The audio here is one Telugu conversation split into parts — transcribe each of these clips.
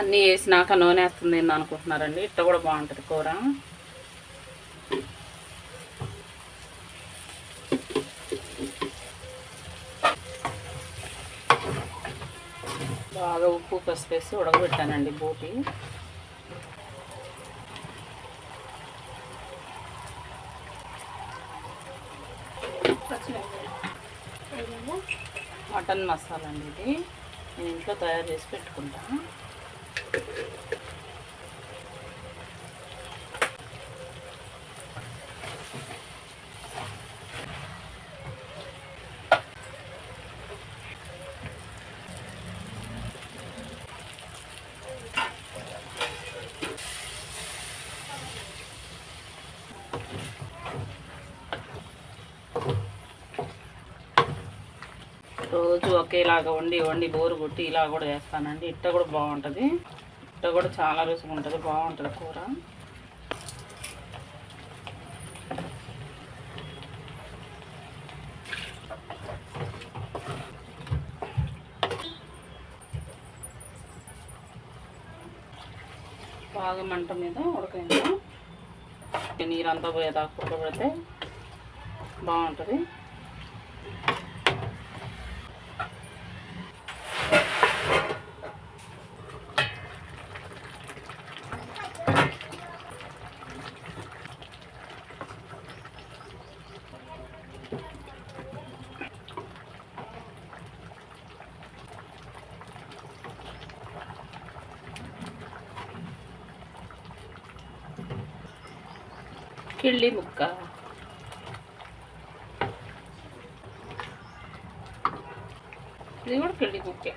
అన్నీ వేసినాక నూనె వేస్తుంది ఏంది అనుకుంటున్నారండి. ఇట్ట కూడా బాగుంటుంది కూర. బాగా ఉప్పు పసుపు వేసి ఉడకబెట్టానండి బోటి. మటన్ మసాలా అండి ఇది. నేను ఇంట్లో తయారు చేసి పెట్టుకుంటాను రోజు ఒకేలాగా వండి వండి బోరు కొట్టి ఇలా కూడా చేస్తానండి. ఇట్ట కూడా బాగుంటుంది. ఇట్ట కూడా చాలా రుచిగా ఉంటుంది. బాగుంటుంది కూర. బాగా మంట మీద ఉడకైందా. నీరంతా పోయేదాకా ఉడకబెడితే బాగుంటుంది. కిళ్ళి ముక్క ఇది కూడా కిళ్ళి ముక్కే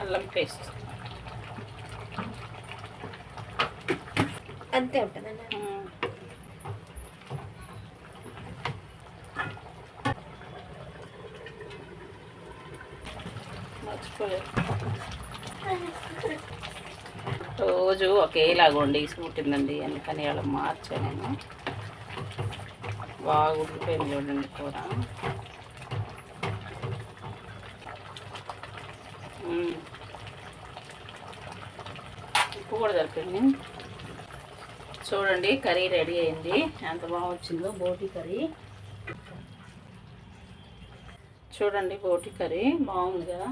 అల్లం పేస్ట్ అంతే ఉంటుందన్న మర్చిపోలేదు రోజు ఒకేలాగా వండి ఇసుకుంటుందండి అందుకని ఇలా మార్చా నేను. బాగా ఉడికిపోయింది చూడండి కూర. ఉప్పు కూడా దొరికింది చూడండి కర్రీ రెడీ అయింది. ఎంత బాగా వచ్చిందో బోటి కర్రీ. చూడండి బోటి కర్రీ బాగుంది కదా.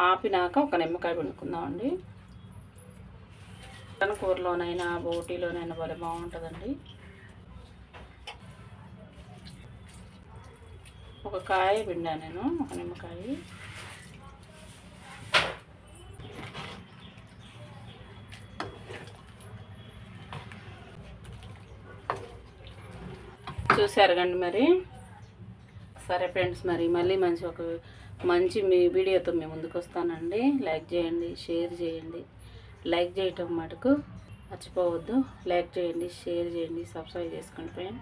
ఆపినాక ఒక నిమ్మకాయ పిండుకుందామండి. చికెన్ కూరలోనైనా బోటీలోనైనా భలే బాగుంటుందండి. ఒక కాయ పిండా నేను ఒక నిమ్మకాయ. చూసారు కండి మరి. సరే ఫ్రెండ్స్ మరి మళ్ళీ మంచి ఒక మంచి మీ వీడియోతో మీ ముందుకు వస్తానండి. లైక్ చేయండి షేర్ చేయండి. లైక్ చేయటం మటుకు మర్చిపోవద్దు. లైక్ చేయండి షేర్ చేయండి సబ్స్క్రైబ్ చేసుకోండి ఫ్రెండ్.